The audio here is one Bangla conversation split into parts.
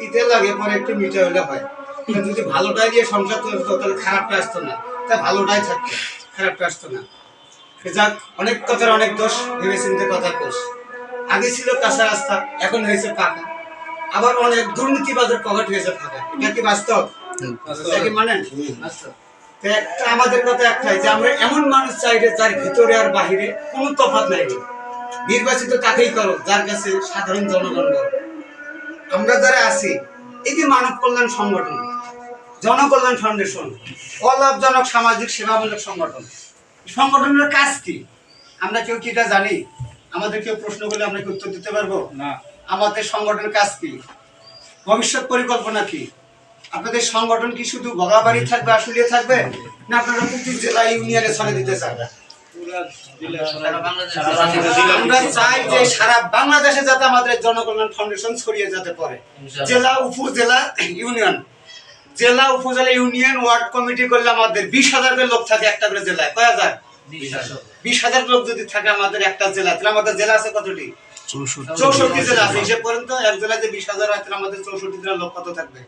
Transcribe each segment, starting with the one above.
তিতে লাগে পরে একটু মিঠে হলে হয়। যদি ভালোটাই দিয়ে সংসার চলতো তাহলে খারাপটা আসতো না। তা ভালোটাই থাকতো খারাপটা আসতো না। যাক অনেক কথার অনেক দোষ ভেবে চিন্তে কথা কোষ আগে ছিল কাঁচা রাস্তা এখন হয়েছে পাকা। আবার অনেক দুর্নীতিবাজের পকেট হয়েছে ফাঁকা। এটা কি বাস্তব? এটা কি মানেন? একটা আমাদের কথা একটাই যে আমরা এমন মানুষ চাই যে যার ভিতরে আর বাহিরে কোনো তফাৎ নাই। নির্বাচিত তাকেই করো যার কাছে সাধারণ জনগণ বড়। আমরা যারা আছি এই যে মানব কল্যাণ সংগঠন জনকল্যাণ ফাউন্ডেশন অলাভজনক সামাজিক সেবামূলক সংগঠন সংগঠনের কাজ কি? আমরা কেউ কি এটা জানি? আমাদের কেউ প্রশ্ন করলে আমরা কি উত্তর দিতে পারব? না। আমাদের সংগঠনের কাজ কি? ভবিষ্যৎ পরিকল্পনা কি? আপনাদের সংগঠন কি শুধু বগাবাড়ি থাকবে আসলে থাকবে? না আপনারা প্রতি জেলা ইউনিয়নে ছড়ে দিতে চান? আমরা চাই যে সারা বাংলাদেশে যাতে আমাদের জনকল্যাণ ফাউন্ডেশন ছড়িয়ে যেতে পারে জেলা উপজেলা ইউনিয়ন। জেলা উপজেলা ইউনিয়ন ওয়ার্ড কমিটি করলে আমাদের বিশ হাজার করে লোক থাকে একটা করে জেলায়। কয় হাজার? বিশ হাজার। লোক যদি থাকে আমাদের একটা জেলা তাহলে আমাদের জেলা আছে কতটি? চৌষট্টি। জেলা আছে। হিসেব করেন তো এক জেলায় যে বিশ হাজার হয় তাহলে আমাদের চৌষট্টি জেলার লোক কত থাকবে?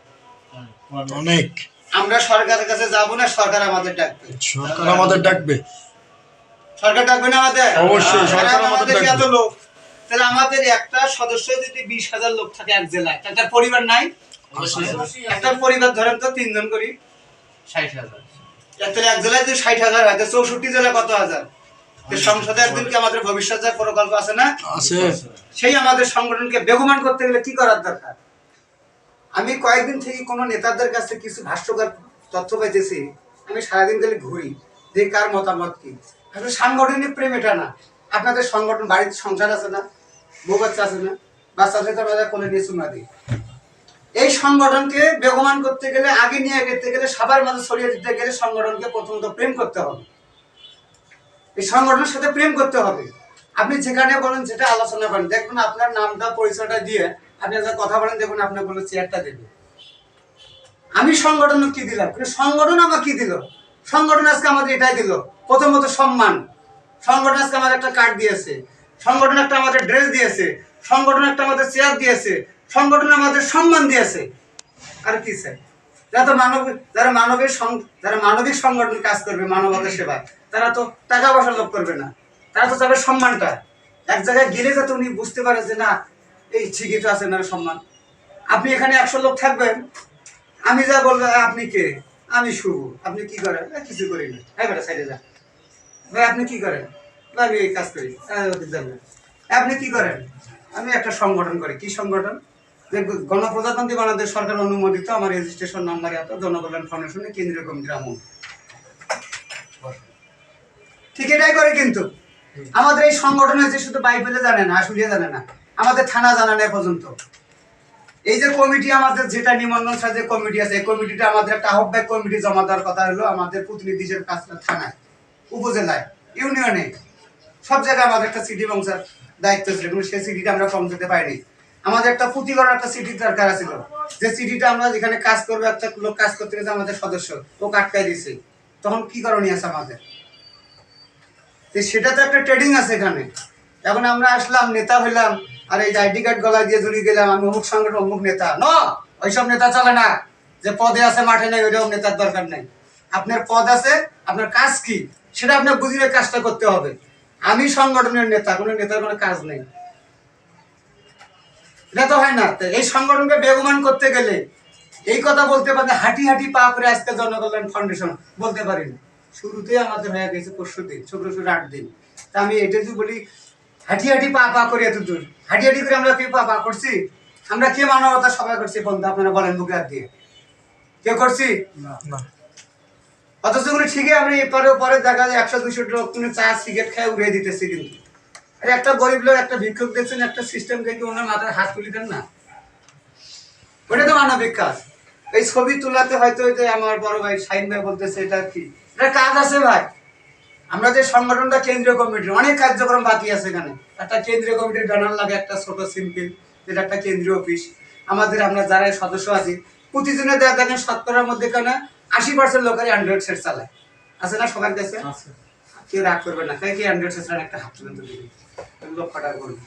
অনেক। আমরা সরকারের কাছে যাব না সরকার আমাদের ডাকবে। সরকার আমাদের ডাকবে। সরকার ডাকবে না আমাদের? অবশ্যই, সরকার আমাদের এত লোক। তাহলে আমাদের একটা সদস্য যদি বিশ হাজার লোক থাকে এক জেলায় তাহলে তার পরিবার নাই? একটা পরিবার ধরেন তো তিনজন করি। তাহলে এক জেলায় যদি ষাট হাজার হয় চৌষট্টি জেলা কত হাজার? সংসদে একদিন কি আমাদের ভবিষ্যতের প্রকল্প আছে না? আছে। সেই আমাদের সংগঠনকে বেগমান করতে গেলে কি করার দরকার? আমি কয়েকদিন থেকে কোনো নেতাদের কাছে কিছু ভাষ্যকার তথ্য পাইতেছি। আমি সারাদিন গেলে ঘুরি যে কার মতামত কি। আসলে সাংগঠনিক প্রেম এটা না। আপনাদের সংগঠন বাড়িতে সংসার আছে না, বউ বাচ্চা আছে না বাচ্চাদের তো আমরা কোলে নিয়ে চুমা দিই এই সংগঠনকে বেগমান করতে গেলে, আগে নিয়ে যেতে গেলে, সবার মাঝে ছড়িয়ে দিতে গেলে সংগঠনকে প্রথমত প্রেম করতে হবে। এই সংগঠনের সাথে প্রেম করতে হবে। আপনি যেখানে বলেন যেটা আলোচনা করেন। দেখবেন আপনার নামটা, পরিচয়টা দিয়ে আপনি যা কথা বলেন, দেখুন আপনার বলে চেয়ারটা দেবে। আমি সংগঠন কি দিলাম? কিন্তু সংগঠন আমার কি দিল? সংগঠন আজকে আমাদের এটাই দিল। প্রথমত সম্মান। সংগঠন আজকে আমাদের একটা কার্ড দিয়েছে। সংগঠন একটা আমাদের ড্রেস দিয়েছে। সংগঠন একটা আমাদের চেয়ার দিয়েছে। সংগঠন আমাদের সম্মান দিয়েছে। আর কি স্যার যারা তো মানব, যারা মানবিক যারা মানবিক সংগঠন কাজ করবে মানবতা সেবা, তারা তো টাকা পয়সা লোভ করবে না। তারা তো চাবে সম্মানটা। এক জায়গায় গেলে যাতে উনি বুঝতে পারে যে না, এই ঠিকই তো আছে, না সম্মান। আপনি এখানে একশো লোক থাকবেন। আমি যা বলব, আপনি কে? আমি শুভ আপনি কি করেন? "আ, কিছু করি না। হ্যাঁ বেটা সাইডে যা। ভাই আপনি কি করেন? "না, আমি এই কাজ করি। আপনি কি করেন? আমি একটা সংগঠন করি। কি সংগঠন? যে গণপ্রজাতন্ত্রী বাংলাদেশ সরকার অনুমোদিত আমার রেজিস্ট্রেশন নাম্বার এত জনকল্যাণ ফাউন্ডেশনের কেন্দ্রীয় কমিটির আমল ঠিক এটাই করে কিন্তু। আমাদের এই সংগঠন আছে শুধু বাইবেলে জানে না আসলে জানে না আমাদের থানা জানা না পর্যন্ত। এই যে কমিটি আমাদের যেটা নিমন্ত্রণ যে কমিটি আছে, এই কমিটিটা আমাদের একটা আহ্বায়ক কমিটি জমা দেওয়ার কথা হলো আমাদের প্রতিনিধিদের হিসেবে কাজ করে থানায়, উপজেলায়, ইউনিয়নে। সব জায়গায় আমাদের একটা সিটি বংশের দায়িত্ব ছিল, কিন্তু সেই সিটিটা আমরা ফর্ম দিতে পারিনি। আমাদের একটা পুঁতি করার একটা সিটির দরকার ছিল যে সিটিটা আমরা যেখানে কাজ করব, একটা লোক কাজ করতে গেছে আমাদের সদস্য ও আটকাই দিছে তখন কি করণীয় আছে আমাদের? সেটা তো একটা ট্রেডিং আছে এখানে। এখন আমরা আসলাম, নেতা হইলাম আর এই যে আইডি কার্ড গলায় দিয়ে জড়িয়ে গেলাম, আমি অমুক সংগঠন, অমুক নেতা। ন, ওইসব নেতা চলে না। যে পদে আছে, মাঠে নেই, ওইরকম নেতার দরকার নেই। আপনার পদ আছে, আপনার কাজ কি? সেটা আপনার বুঝিয়ে কাজটা করতে হবে। আমি সংগঠনের নেতা, কোনো নেতার কোনো কাজ নেই। এটা তো হয় না। এই সংগঠনকে বেগমান করতে গেলে এই কথা বলতে পারে হাঁটি হাঁটি পা করে আজকে জনকল্যাণ ফাউন্ডেশন, বলতে পারি না শুরুতেই আমাদের হয়ে গেছে পরশু দিন শুক্র শুক্র, আট দিন। তা আমি এটা যদি বলি হাঁটি হাঁটি পা পা করে এত দূর। হাঁটি হাঁটি করে আমরা কে পা পা করছি? আমরা কে মানবতা সবাই করছি? বন্ধু আপনারা বলেন বুকে হাত দিয়ে। কে করছি? অথচগুলো ঠিকই আমরা এপারে পরে দেখা যায় একশো দুশো লোক কিন্তু চা সিগারেট খায় উড়িয়ে দিতেছি কিন্তু। আর একটা গরিব লোক একটা ভিক্ষুক দেখছেন একটা সিস্টেম দেখে ওনার মাথায় হাত তুলি দেন না। ওটা তো মানবিক কাজ এই ছবি তোলাতে হয়তো ওই আমার বড় ভাই সাইন ভাই বলতেছে এটা কি? এটা কাজ আছে ভাই। আমরা যে সংগঠনটা কেন্দ্রীয় কমিটির অনেক কার্যক্রম বাকি আছে এখানে। একটা কেন্দ্রীয় কমিটির ব্যানার লাগে একটা ছোট সিম্পল যেটা একটা কেন্দ্রীয় অফিস। আমাদের আমরা যারা সদস্য আছি প্রতিদিনে দেখা দেখেন শতকরার মধ্যে কেন আশি পার্সেন্ট লোকের অ্যান্ড্রয়েড সেট চালায়। আছে না সবার কাছে? কেউ রাগ করবে না তাই কি অ্যান্ড্রয়েড সেট চালান একটা হাত তুলে তো দিবি লক্ষ টাকা করবে।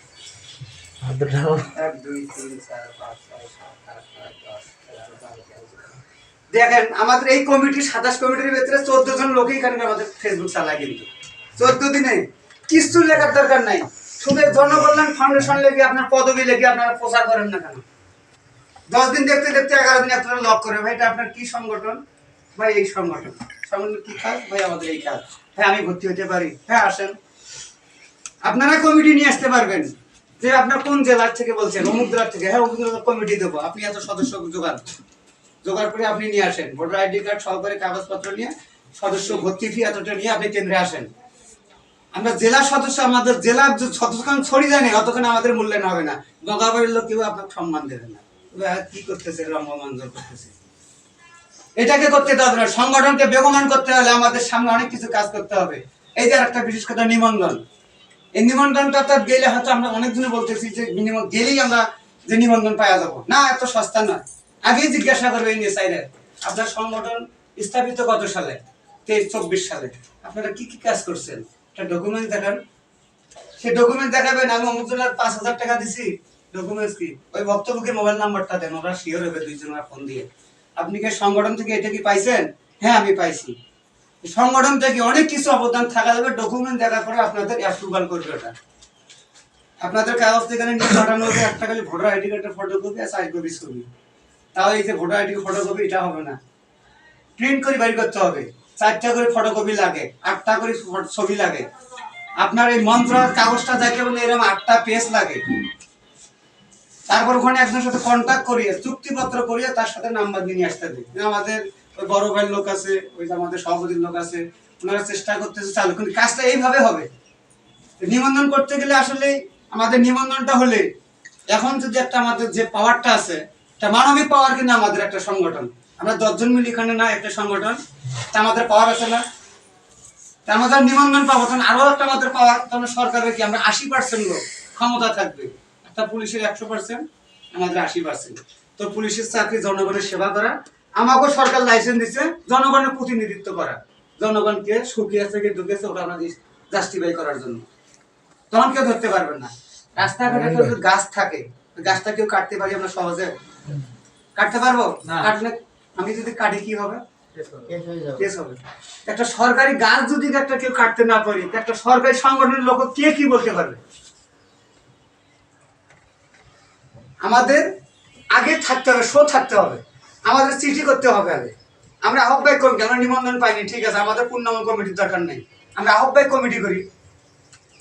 এক দুই তিন চার পাঁচ ছয় সাত আট নয় দশ এগারো বারো তেরো চৌদ্দ। দেখেন, আমাদের এই কমিটি সাতাশ কমিটির ভিতরে চোদ্দ জন লোকই এখানে আমাদের ফেসবুক চালায় কিন্তু। চোদ্দ দিনে কিছু লেখার দরকার নাই। শুধু জনকল্যাণ ফাউন্ডেশন লেগে আপনার পদবি লেগে আপনারা প্রচার করেন না কেন? দশ দিন দেখতে দেখতে এগারো দিন আপনারা লক করে। ভাই, এটা আপনার কি সংগঠন? ভাই, এই সংগঠন। সংগঠন কি কাজ? ভাই, আমাদের এই কাজ। হ্যাঁ আমি ভর্তি হতে পারি। হ্যাঁ আসেন। আপনারা কমিটি নিয়ে আসতে পারবেন। যে আপনার কোন জেলার থেকে বলছেন? অমুক জেলার থেকে। হ্যাঁ অমুক কমিটি দেবো। আপনি এত সদস্য জোগাড় জোগাড় করে আপনি নিয়ে আসেন। ভোটার আইডি কার্ড সহকারে কাগজপত্র নিয়ে সদস্য ভর্তি ফি এতটা নিয়ে আপনি কেন্দ্রে আসেন। আমরা জেলার সদস্য আমাদের জেলার যে যতক্ষণ ছড়িয়ে জানি অতক্ষণ আমাদের মূল্যায়ন হবে না। বগাবাড়ির লোক কেউ আপনাকে সম্মান দেবে না। কি করতেছে রঙ্গমঞ্জল করতেছে। এটাকে করতে হবে না। সংগঠনকে বেগমান করতে হলে আমাদের সামনে অনেক কিছু কাজ করতে হবে। এই যে একটা বিশেষ কথা নিবন্ধন। এই নিবন্ধনটা তো গেলে হয়তো আমরা অনেক দিনে বলতেছি যে গেলেই আমরা যে নিবন্ধন পাওয়া যাব। না এত সস্তা নয়। আগেই জিজ্ঞাসা করবে এই নেসাইদের আপনার সংগঠন স্থাপিত কত সালে? তেইশ, চব্বিশ সালে। আপনারা কি কি কাজ করছেন? একটা ডকুমেন্ট দেখান। সে ডকুমেন্ট দেখাবেন, আমি অমুকজনের পাঁচ হাজার টাকা দিছি। ডকুমেন্টস কি? ওই বক্তব্যকে মোবাইল নাম্বারটা দেন, ওরা শিওর হবে দুইজনের ফোন দিয়ে। আপনি কি সংগঠন থেকে এটা কি পাইছেন? হ্যাঁ আমি পাইছি। সংগঠন থেকে অনেক কিছু অবদান থাকা যাবে ডকুমেন্ট দেখার পরে আপনাদের অ্যাপ্রুভাল করবে ওটা। আপনাদের কাগজ থেকে নিয়ে পাঠানো হবে একটা খালি ভোটার আইডি কার্ডের ফটোকপি আর সাইড কপি ছবি। তাও এই যে ভোটার আইডি ফটোকপি এটা হবে না। প্রিন্ট করে করতে হবে। চারটা করে ফটোকপি লাগে, আটটা করে ছবি লাগে। আপনার এই মন্ত্র কাগজটা যাকে বলে এরকম আটটা পেজ লাগে। তারপর ওখানে একজনের সাথে কন্ট্যাক্ট করিয়ে, চুক্তিপত্র করিয়ে তার সাথে নাম্বার নিয়ে আসতে আমাদের ওই বড় ভাইয়ের লোক আছে, ওই যে আমাদের সভাপতির লোক আছে, ওনারা চেষ্টা করতেছে চালু। কিন্তু কাজটা এইভাবে হবে। নিবন্ধন করতে গেলে আসলে আমাদের নিবন্ধনটা হলে এখন যদি একটা আমাদের যে পাওয়ারটা আছে একটা মানবিক পাওয়ার কিন্তু আমাদের একটা সংগঠন। আমরা দশজন মিলে এখানে না একটা সংগঠন তা আমাদের পাওয়ার আছে না। তা আমাদের নিবন্ধন পাবো তখন আরও একটা আমাদের পাওয়ার তখন সরকারের কি আমরা আশি পার্সেন্ট লোক ক্ষমতা থাকবে। একটা পুলিশের একশো পার্সেন্ট আমাদের আশি পার্সেন্ট তো পুলিশের চাকরি জনগণের সেবা করা আমাকেও সরকার লাইসেন্স দিচ্ছে জনগণের প্রতিনিধিত্ব করা। জনগণকে সুখী আছে কি দুঃখে আছে ওটা আমাদের জাস্টিফাই করার জন্য। তখন কেউ ধরতে পারবেন না। রাস্তাঘাটে তো গাছ থাকে গাছটা কেউ কাটতে পারি আমরা সহজে কাটতে পারব? কাটলে আমি যদি কাটি কি হবে? হবে। একটা সরকারি গাছ যদি একটা কেউ কাটতে না পারি একটা সরকারি সংগঠনের লোক কে কি বলতে পারবে? আমাদের আগে থাকতে হবে শো থাকতে হবে। আমাদের চিঠি করতে হবে আগে। আমরা আহ্বায়ক কমিটি আমরা নিবন্ধন পাইনি ঠিক আছে আমাদের পূর্ণাঙ্গ কমিটির দরকার নেই। আমরা আহ্বায়ক কমিটি করি।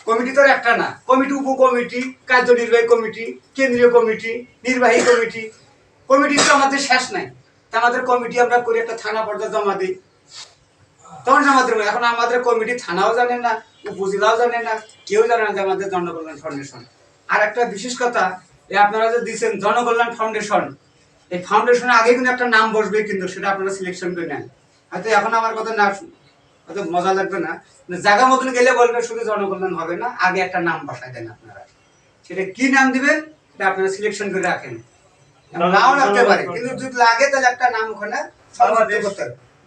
কমিটি তো আর একটা না। কমিটি উপ কমিটি কার্যনির্বাহী কমিটি কেন্দ্রীয় কমিটি নির্বাহী কমিটি কমিটি তো আমাদের শেষ নাই। তা আমাদের কমিটি আমরা করি একটা থানা পর্যায়ে জমা দিই। তখন আমাদের এখন আমাদের কমিটি থানাও জানে না, উপজেলাও জানে না, কেউ জানে না যে আমাদের জনকল্যাণ ফাউন্ডেশন। আর একটা বিশেষ কথা আপনারা যে দিচ্ছেন জনকল্যাণ ফাউন্ডেশন, এই ফাউন্ডেশনে আগে কিন্তু একটা নাম বসবে কিন্তু সেটা আপনারা সিলেকশন করে নেন। হয়তো এখন আমার কথা না হয়তো মজা লাগবে না। জায়গা মতন গেলে বলবে শুধু জনকল্যাণ হবে না, আগে একটা নাম বসাই দেন আপনারা। সেটা কি নাম দিবেন এটা আপনারা সিলেকশন করে রাখেন। নাও রাখতে পারে। কিন্তু যদি লাগে তাহলে একটা নাম ওখানে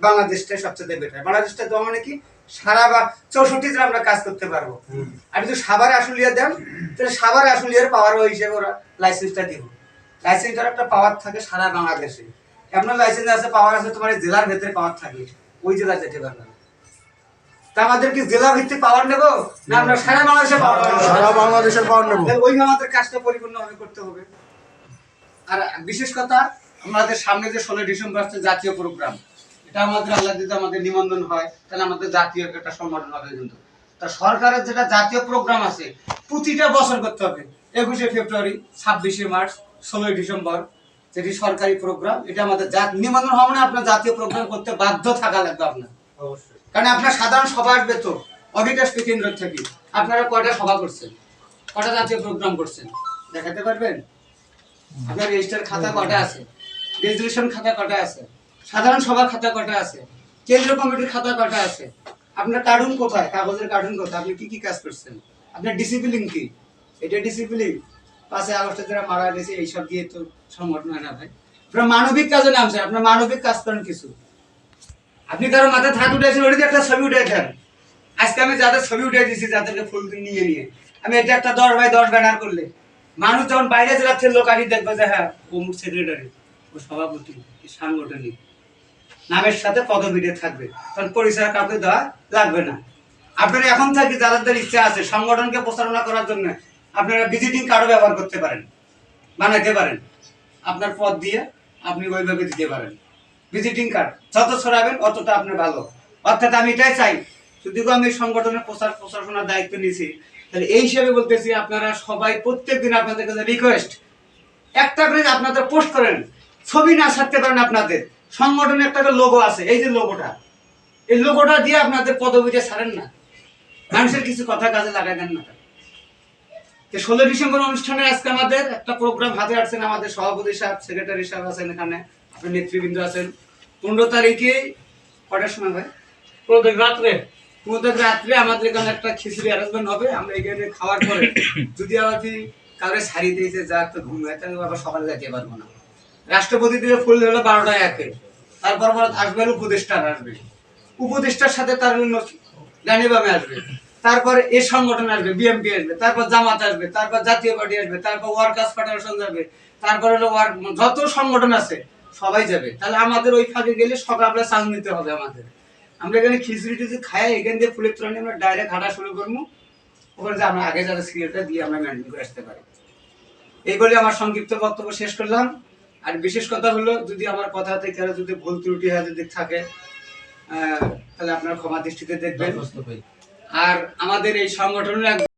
বাংলাদেশটা সবচেয়ে বেটার। বাংলাদেশটা তো মানে কি? সারা বা চৌষট্টি জেলা আমরা কাজ করতে পারব। আর যদি সাভারে আশুলিয়া দেন তাহলে সাভারে আশুলিয়ার পাওয়ার হিসেবে ওরা লাইসেন্সটা দিব। লাইসেন্সটার একটা পাওয়ার থাকে সারা বাংলাদেশে। এমন লাইসেন্স আছে পাওয়ার আছে তোমার জেলার ভেতরে পাওয়ার থাকে। ওই জেলা যেতে পারবে তা আমাদের কি জেলা ভিত্তিক পাওয়ার নেব? না আমরা সারা বাংলাদেশে পাওয়ার সারা বাংলাদেশের পাওয়ার নেব। ওই আমাদের কাজটা পরিপূর্ণভাবে করতে হবে। আর বিশেষ কথা আমাদের সামনে যে ষোলো ডিসেম্বর আসছে জাতীয় প্রোগ্রাম এটা আমাদের আল্লাহ যদি আমাদের নিবন্ধন হয় তাহলে আমাদের জাতীয় একটা সংগঠন হবে কিন্তু। তা সরকারের যেটা জাতীয় প্রোগ্রাম আছে প্রতিটা বছর করতে হবে। একুশে ফেব্রুয়ারি ছাব্বিশে মার্চ ষোলোই ডিসেম্বর যেটি সরকারি প্রোগ্রাম এটা আমাদের জাত- নিবন্ধন হবে না আপনার জাতীয় প্রোগ্রাম করতে বাধ্য থাকা লাগবে আপনার। অবশ্যই। কারণ আপনার সাধারণ সভা আসবে তো অডিট আসবে কেন্দ্র থেকে। আপনারা কয়টা সভা করছেন? কটা জাতীয় প্রোগ্রাম করছেন? দেখাতে পারবেন? আপনার রেজিস্টার খাতা কটা আছে? রেজুলেশন খাতা কটা আছে? সাধারণ সভা খাতা কটা আছে? কেন্দ্রীয় কমিটির খাতা কটা আছে? আপনার কার্টুন কোথায়? কাগজের কার্টুন কোথায়? আপনি কি কি কাজ করছেন? আপনার ডিসিপ্লিন কি? এটা ডিসিপ্লিন পাঁচই আগস্টে যারা মারা গেছে এইসব দিয়ে তো সংগঠন হয় না ভাই। আপনার মানবিক কাজে নামছে আপনার মানবিক কাজ করেন কিছু। আপনি কারও মাথায় থাক উঠেছেন ওটা একটা ছবি উঠে দেন। আজকে আমি যাদের ছবি উঠে দিয়েছি যাদেরকে ফুল নিয়ে নিয়ে। আমি এটা একটা দশ বাই দশ ব্যানার করলে। মানুষ যখন বাইরে থেকে লোক আসি দেখবে যে হ্যাঁ অমুক সেক্রেটারি ও সভাপতি সাংগঠনিক। নামের সাথে পদবিতে থাকবে। তখন পরিচয় কাউকে দেওয়া লাগবে না। আপনারা এখন থেকে যাদের ইচ্ছা আছে, সংগঠনকে প্রচারণা করার জন্য আপনারা ভিজিটিং কার্ডও ব্যবহার করতে পারেন। বানাইতে পারেন। আপনার পদ দিয়ে আপনি ওইভাবে দিতে পারেন। ভিজিটিং কার্ড যত ছড়াবেন অতটা আপনার ভালো। অর্থাৎ আমি এটাই চাই যদি আমি সংগঠনের প্রচার প্রশাসনের দায়িত্ব নিয়েছি তাহলে এই হিসাবে বলতেছি আপনারা সবাই প্রত্যেকদিন আপনাদের কাছে রিকোয়েস্ট একটা করে আপনাদের পোস্ট করেন, ছবি না ছাড়তে পারেন আপনাদের, সংগঠনে একটা করে লোগো আছে, এই যে লোগোটা এই লোগোটা দিয়ে আপনাদের পদবিতে ছাড়েন না। মানুষের কিছু কথা কাজে লাগাই দেন না। তো ষোলো ডিসেম্বর অনুষ্ঠানে আজকে আমাদের একটা প্রোগ্রাম হাতে আসছেন আমাদের সভাপতি সাহেব সেক্রেটারি সাহেব আছেন এখানে, আপনার নেতৃবৃন্দ আছেন। পনেরো তারিখে কটার সময় ভাই? প্রত্যেক রাত্রে। পনেরো রাত্রে আমাদের এখানে একটা খিচুড়ি অ্যারেঞ্জমেন্ট হবে, আমরা এখানে খাওয়ার পরে যদি আবার কাউরে ছাড়ি দিয়েছে যা একটু ঘুম হয়, তাহলে আবার সকালে যেতে পারব না। রাষ্ট্রপতি দিয়ে ফুল হলো বারোটায় একে। তারপর আবার আসবে উপদেষ্টার আসবে। উপদেষ্টার সাথে তার গানিবামে আসবে। তারপর এ সংগঠন আসবে বিএমপি আসবে, তারপর জামাত আসবে, তারপর জাতীয় পার্টি আসবে, তারপর ওয়ার্কার্স ফেডারেশন যাবে, তারপর হলো ওয়ার্ক যত সংগঠন আছে, সবাই যাবে। তাহলে আমাদের ওই ফাঁকে গেলে সকালবেলা চাল নিতে হবে আমাদের। আমরা এখানে খিচুড়ি টিচুড়ি খাই এখান দিয়ে ফুলের তোলা আমরা ডাইরেক্ট হাঁটা শুরু করব। ওখানে যে আমরা আগে যারা সিরিয়ালটা দিয়ে আমরা মেনটেন করে আসতে পারি। এই বলে আমার সংক্ষিপ্ত বক্তব্য শেষ করলাম। আর বিশেষ কথা হলো যদি আমার কথা থেকে কারও যদি ভুল ত্রুটি হয় যদি থাকে তাহলে আপনার ক্ষমা দৃষ্টিতে দেখবেন। আর আমাদের এই সংগঠনের